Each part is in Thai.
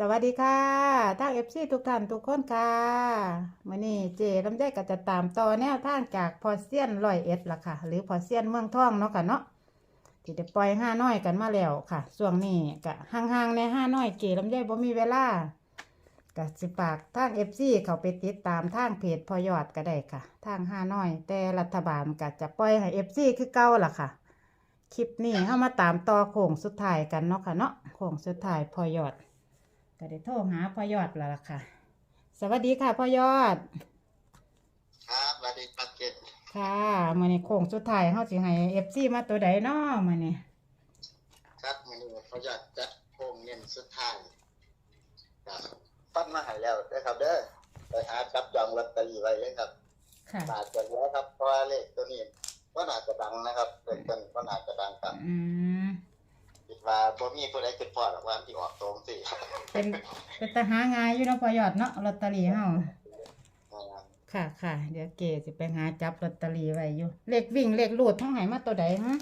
สวัสดีค่ะทางเอฟซีทุกท่านทุกคนค่ะมื่อนี้เจลำไยก็จะตามต่อแนวทางจากพอเซียนร้อยเอ็ดล่ะค่ะ หรือพอเซียนเมืองท่องเนาะค่ะเนาะที่ได้ปล่อยห้าน้อยกันมาแล้วค่ะช่วงนี้ก็ห่างๆในห้าน้อยเจลำไยบ่มีเวลาก็สิปากทางเอฟซีเขาไปติดตามทางเพจพอยอดก็ได้ค่ะ ทางห้าน้อย แต่รัฐบาลก็จะปล่อยให้เอฟซีคือเก่าล่ะค่ะคลิปนี้เข้ามาตามต่อโค้งสุดท้ายกันเนาะค่ะเนาะโค้งสุดท้ายพอยอด ก็ได้โทรหาพ่อยอดแล้วล่ะค่ะ สวัสดีค่ะพ่อยอด ครับสวัสดีครับเกศค่ะมื่อนี้โค้งสุดท้ายเฮาสิให้เอฟซีมาตัวใดน้อมื่อนี้ครับมือนี้เขาอยากจัดโครงเงินสุดท้ายครับปั้นมาให้แล้วนะครับ เด้อไปหาจับจองลอตเตอรี่ไว้เลยครับค่ะน่าจะแล้วครับเพราะว่าเลขตัวนี้ก็น่าจะดังนะครับเลขตัวนี้ก็น่าจะดังครับอืมคิดว่าบ่มีผู้ใดคิดพอหรอกว่าที่ออกตรงสิ เป็นเป็นตาหาง่ายอยู่เนาะพ่อยอดเนาะลอตเตอรี่เฮาค่ะค่ะเดี๋ยวเกสิไปหาจับลอตเตอรี่ไว้อยู่ เลขวิ่งเลขรูดท้องไหมาตัวใดฮะ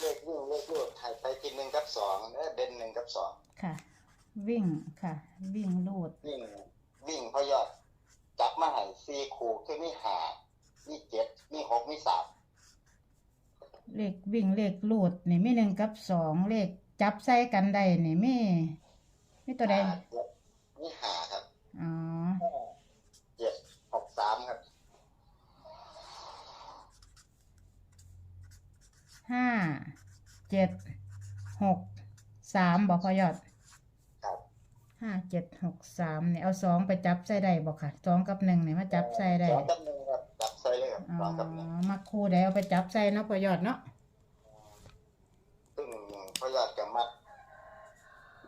เลขวิ่งเลขรูดถ่ายไปที่หนึ่งกับสองเด้อเด่นหนึ่งกับสองค่ะ วิ่งค่ะ วิ่งรูดวิ่งวิ่งพอยอด จับมาให้สี่คู่คือมีห้ามีเจ็ดมีหกมีสามเลขวิ่งเลขรูดนี่มีหนึ่งกับสองเลขจับใส่กันได้นี่มี มีตัวใดห้าเจ็ดมีห้าครับอ๋อเจ็ดหกสามครับห้าเจ็ดหกสามบอกพอยอดครับห้าเจ็ดหกสามเนี่ยเอาสองไปจับใส่ได้บอกค่ะสองกับหนึ่งเนี่ยมาจับใส่ได้สองกับหนึ่งครับจับใส่เลยครับอ๋สองกับหนึ่งอมาคู่ได้เอาไปจับใส่เนาะพอยอดเนาะ ซึ่งพอยอดกับมัด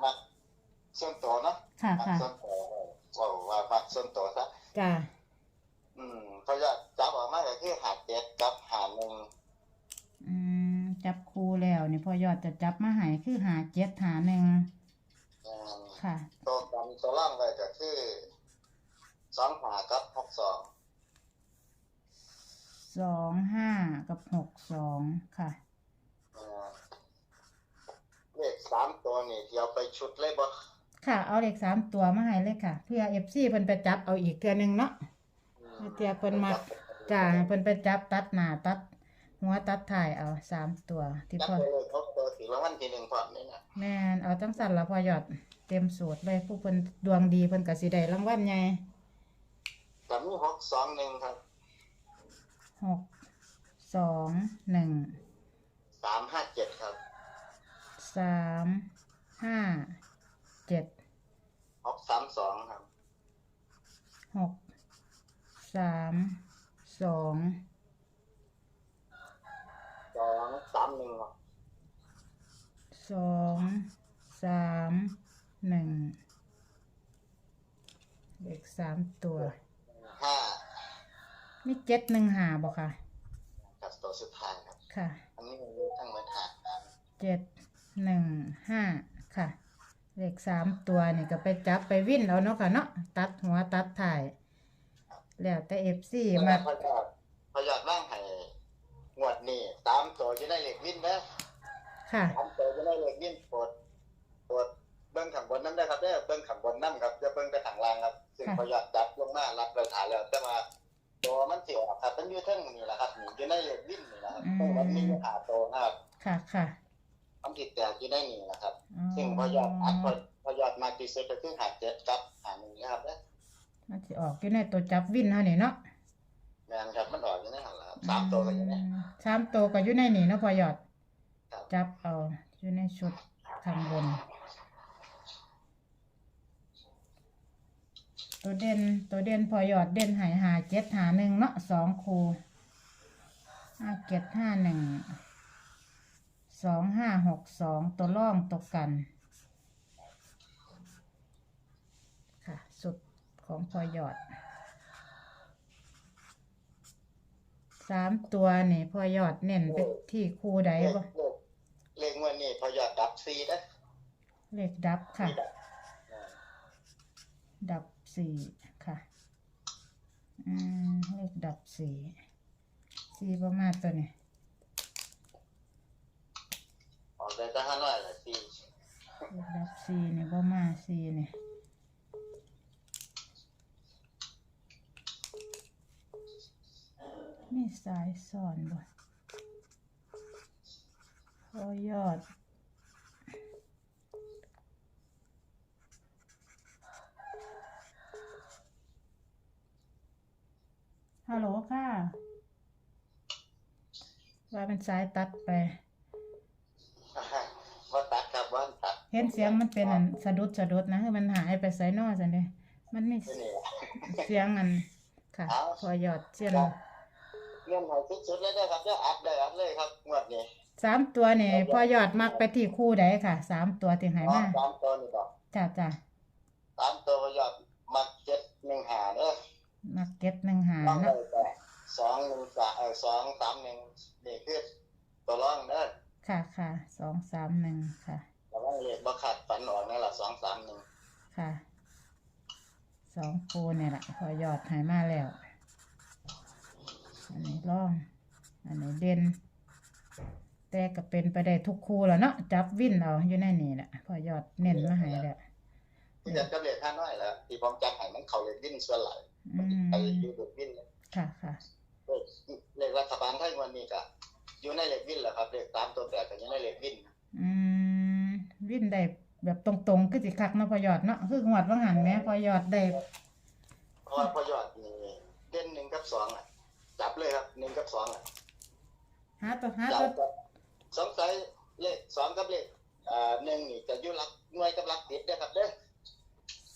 มัด ส่วนตัวเนาะค่ะมัดค่ะ ส่วนตัวว่าว่ามัดส่วนตัวซะจ้าอืมพอยอดจับออกมาก็คือหาเจ็ดกับหาหนึ่งอืมจับคู่แล้วนี่พอยอดจะจับมาใหายคือหาเจ็ดหาหนึ่งอืมค่ะ ตัวกันตัวล่างไว้ก็คือสองหากับหกสองสองห้ากับหกสองค่ะ อืมเลขสามตัวนี่เดี๋ยวไปชุดเลยบ่ ค่ะ เอาเลขสามตัวมาให้เลยค่ะ เพื่อเอฟซีเพิ่นไปจับเอาอีกเทื่อหนึงเนาะอืมเดี๋ยวเพิ่นมาจ้าเพิ่นไปจับตัดหน้าตัด หัวตัดถ่ายเอาสามตัวที่จับพ่อ ไปเลยเขาตัวถือรางวัลที่หนึ่งพร้อมนี่นะแม่นเอาจังสั่นละพอยอดเต็มสูตรเลยผู้เพิ่นดวงดีเพิ่นก็สิได้รางวัลใหญ่กับมีหกสองหนึ่งครับหกสองหนึ่งสามห้าเจ็ดครับสามห้าเจ็ดหก สามสองครับหกสามสองสองสามหนึ่งครับสองสามหนึ่งเลขสามตัวห้ามีเจ็ดหนึ่งหาบ่ค่ะกับตัวสุดท้ายครับ ค่ะ อันนี้มีทั้งหมดห้าอันเจ็ดหนึ่งห้าค่ะ เลขสามตัวนี่ก็ไปจับไปวิ่นเอาเนาะค่ะเนาะตัดหัวตัดถ่าย แล้วแต่เอฟซีแล้วมาพยอดพยอดร่างให้งวดนี้สามตัวจะได้เหล็กวิ่นนะค่ะสามตัวจะได้เหล็กวิ่นปวดปวดเบิ้งขังบนน้ำได้ครับเด้อเบิ้งขังบนน้ำครับจะเบิ้งไปขังล่างครับซึ่งค่ะพยอดจับลงมารับเราถ่ายแล้วแต่ว่าตัวมันเสียวครับมันอยู่เทั้งนี่แหละครับนี่อยู่ในเหล็กวิ่นนี่แหละครับเพราะมันมีขาตัวนะครับค่ะค่ะ มันติดแตกอยู่ในนี่แหละครับอ๋อซึ่งพอยอดอัดพอพอยอดมาตีเซ็ตก็คือหาเจ็ดกับหาหนึ่งนะครับนะมันจะออกอยู่ในตัวจับวิ่นเท่านี้เนาะแมนครับมันออกอยู่ในหันละครับสามตัวก็อยู่ในอืมสามตัวก็อยู่ในนี่เนาะพอยอด ครับจับเอาอยู่ในชุดข้างบน ตัวเด่นตัวเด่นพอยอดเด่นหายหาเจ็ดหาหนึ่งเนาะสองคูห้าเจ็ดห้าหนึ่ง สองห้าหกสองตัวล่องตกกัน ค่ะ สุดของพอยอดสามตัวนี่พอยอดเน้นไปที่คูใดเลขบ่เลขเลขงวดนี้พอยอดดับซีนะเลขดับค่ะมีดับอ่าดับสี่ค่ะอืมเลขดับสี่สี่ประมาณตัวนี้ แต่ถ้าห้าน้อยละสี่ดับซีเนี่ยบ่มาซีเนี่ยมีสายสอนบ่พอยอดฮัลโหลค่ะ ว่าเป็นสายตัดไป ว่าตัดครับว่าตัดเห็นเสียงมันเป็นอันสะดุดสะดุดนะคือมันหายไปไสนอสันเดะมันมีนี่นี่ เสียงอันค่ะ เอา พอยอดเสียนเรื่องของสุดๆเลยนะครับเดี๋ยวอัดเลยอัดเลยครับงวดนี้สามตัวนี่พอยอดมักไปที่คู่ใดค่ะสามตัวที่หายมาสามตัวนี่บอกจ้าจ้าสามตัวยอดมักเจ็ดหนึ่งหาเด้อมักเก็ตหนึ่งหาต้องเลเนาะยแต่สองหนึ่งสามเออสองสามหนึ่งนี่คือตัวร่องเด้อ ค่ะค่ะสองสามหนึ่งค่ะแต่ว่าเลขบ่ขาดฝันออกนั่นแหละสองสามหนึ่งค่ะสองคูเนี่ยแหละพอยอดหายมาแล้ว อันนี้ร่อง อันนี้เด่นแต่ก็เป็นไปได้ทุกคู่แล้วเนาะจับวินเอาอยู่ในนี่แหละพอยอดเน้นมาใหายแล้วที่เด็ดก็เลขห้าน้อยแล้วที่ผมจัดให้มันเขาเลขวิ่นส่วนหลายอืมไปอยู่เลขวิ่นเลยค่ะค่ะเลขเลขรัฐบาลไทยวันนี้ก็ อยู่ในเลขวิ่นแหละครับเลขตามตัวแปดก็อยู่ในเลขวิ่นอืมวินได้แบบตรงๆคือสิคักเนาะพอยอดเนาะคือหวดว่างหันแหม่พอยอดได้เพราะว่าพอยอดนี่เด่นหนึ่งกับสองอะ จับเลยครับหนึ่งกับสองอะหาตัวหาจัตัวบสงสัยเลขสองกับเลขอ่าหนึ่งนี่จะอยู่หลักหน่วยกับหลักติดเด้อครับเด้อ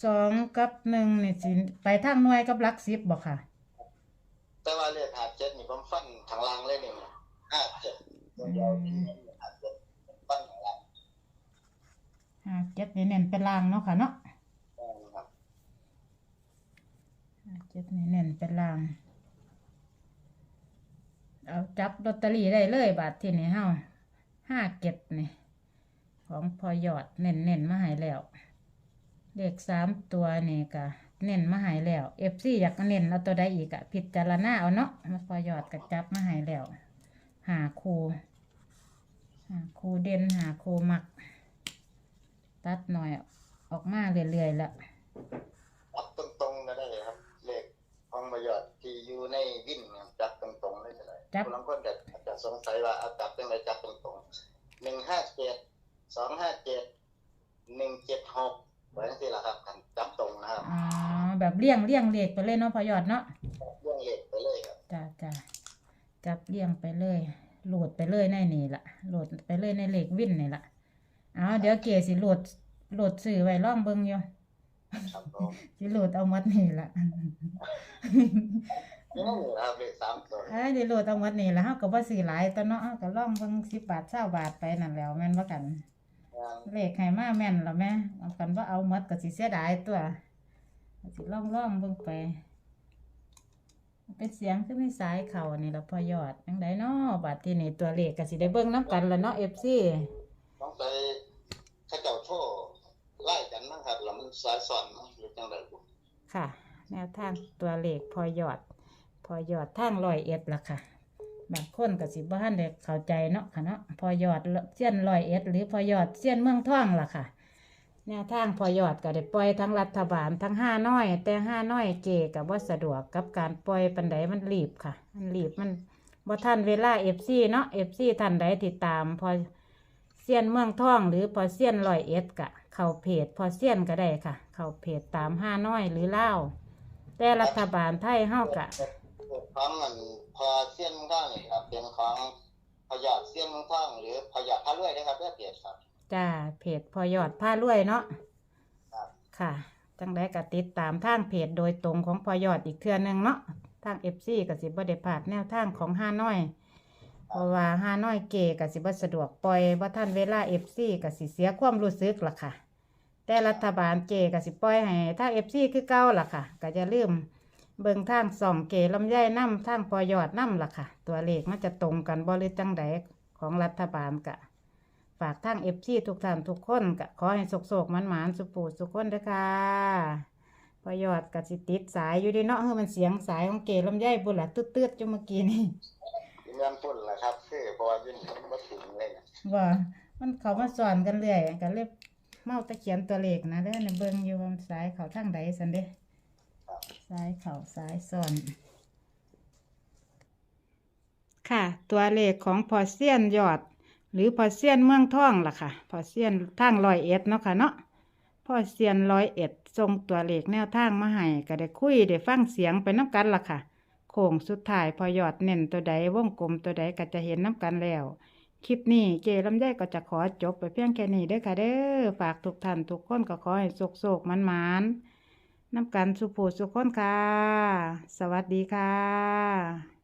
สองกับหนึ่งนี่สิไปทางหน่วยกับหลักสิบบ่ค่ะ แต่ว่าเลขหาเจ็ดนี่ผมฟันทางล่างเลยนี่ ห้าเจ็ดตัวเดียวนี่หาเจ็ดฟันทางล่างห้าเจ็ดนี่เน้นเป็นลางเนาะค่ะเนาะครับห้าเจ็ดนี่เน้นเป็นลาง เอาจับลอตเตอรี่ได้เลยบาทที่นี่เฮาห้าเก็ดนี่ของพอยอดเน้นเน้นๆมาให้แล้วเลขสามตัวนี่ก็เน้นมาให้แล้วเอฟซีอยากเน้นเอาตัวใดอีกอะพิจารณาเอาเนาะมาพอยอดก็จับมาให้แล้ว หาคูหาคูเด่นหาคูมัก ตัดหน่อยออกมาเรื่อยๆละจับตรงๆก็ได้เลยครับ เลขของประโยชน์ที่อยู่ในวิ่นเนี่ยจับตรงๆเลยก็ได้จับบางคนก็อาจจะสงสัยว่าเอาจับยังไงจับตรงๆหนึ่งห้าเจ็ดสองห้าเจ็ดหนึ่งเจ็ดหกไว้ทั้งที่ละครับกันจับตรงนะครับอ๋อแบบเลี่ยงเลี่ยงเลขไปเลยเนาะพอยอดเนาะเรื่องเลขไปเลยครับจ้าจ้า จับเลี่ยงไปเลย โหลดไปเลยในนี่ละโหลดไปเลยในเลขวินนี่ละเอาเดี๋ยวเกสิโหลดโหลดสื่อไว้ล่องเบิ่งอยู่ครับผมสิโหลดเอาหมดนี่ละนี่นั่นแหละครับเลขสามตัวเอ้ยสิโหลดเอาหมดนี่ละเฮาก็บ่ซื้อหลายตัวเนาะเฮาก็ล่องเบิ่ง10บาท20บาทไปนั่นแหล้วแม่นบ่กันงานเลขให้มาแม่นแล้วแม่เอากันว่าเอาหมดก็สิเสียดายตัวก็สิล่องล่องๆเบิ่งไป เป็นเสียงคือมีสายเข่านี่ละพอยอดจังไดเนาะบัดที่นี่ตัวเลขก็สิได้เบิ่งนํกันละเนาะ FC ต้องไปเข้าเจ้าโทษไล่กันมั้งครับแล้วมันสายสอนมั้งหรือจังไรบุค่ะ แนวทางตัวเลขพอยอด พอยอดทางร้อยเอ็ดล่ะค่ะบางคนก็สิบ่ทันได้เข้าใจเนาะค่ะเนาะพอยอดเสี้ยนร้อยเอ็ด หรือพอยอดเสี้ยนเมืองท่องล่ะค่ะ แนวทางพอยอดก็ได้ปล่อยทั้งรัฐบาลทั้งห้าน้อย แต่ห้าน้อยเจกับว่าสะดวกกับการปล่อยปันไดมันรีบค่ะ มันรีบมันบ่ทันเวลาเอฟซีเนาะเอฟซีท่านใดติดตาม พอเสี้ยนเมืองท่อง หรือพอเสี้ยนร้อยเอ็ดกะ เข้าเพจพอเสี้ยนก็ได้ค่ะ เข้าเพจตามห้าน้อยหรือเล่าแต่รัฐบาลไทยเฮากะของมันพอเสี้ยนเมืองท่องนี่ครับเป็นของพยอดเสี้ยนเมืองท่อง หรือพยอดพระรวยนะครับเพื่อเปรียบครับ จ้าเพจพอยอดผ้ารวยเนาะครับ ค่ะจังได้ก็ติดตามทางเพจโดยตรงของพอยอดอีกเทื่อหนึงเนาะทางเอฟซีกับสิบได้พลาดแนวทางของห้าน้อย เพราะว่าห้าน้อยเกกับสิบสะดวกปล่อยว่าท่านเวลาเอฟซีกับสิเสียความรู้สึกล่ะค่ะ แต่รัฐบาลเกกับสิปล่อยให้ทางเอฟซีคือเก่าล่ะค่ะ ก็จะลืมเบิ่งทางส่องเกลำไยน้ำทางพอยอดน้ำล่ะค่ะ ตัวเลขมันจะตรงกันบ่หรือจังใดของรัฐบาลกะ ฝากทางเอฟซีทุกท่านทุกคนกะขอให้โศกๆมันหมานๆสุปูสุกคนเด้อค่ะพอยอดกับสิติดสายอยู่เดีเนาะเฮ้มันเสียงสายของเกลำไยบุหละตืดๆจุเมื่อกี้นี่เงินพุ่นแหละครับคือเพราะว่ายื่นมาถึงเลยนะว่ามันเขามาสอนกันเรื่อยกันเลยเมาตะเขียนตัวเลขนะเด้อในเบิ่งอยู่ว่ามันสายเขาทางใดสันเด้สายเขาสายสอนค่ะ ตัวเลขของพอเซียนยอด หรือพอเซียนเมืองท่องล่ะค่ะ พอเซียนทางร้อยเอ็ดเนาะค่ะเนาะพอเซียนร้อยเอ็ดส่งตัวเลขแนวทางมาให้ก็ได้คุยได้ฟังเสียงไปน้ำกันล่ะค่ะ โค้งสุดท้ายพอยอดเน้นตัวใดวงกลมตัวใดก็จะเห็นน้ำกันแล้ว คลิปนี้เจลำไยก็จะขอจบไปเพียงแค่นี้เด้อค่ะเด้อฝากทุกท่านทุกคนก็ขอให้โศกๆมันๆน้ำกันสุภูสุขคนค่ะ สวัสดีค่ะ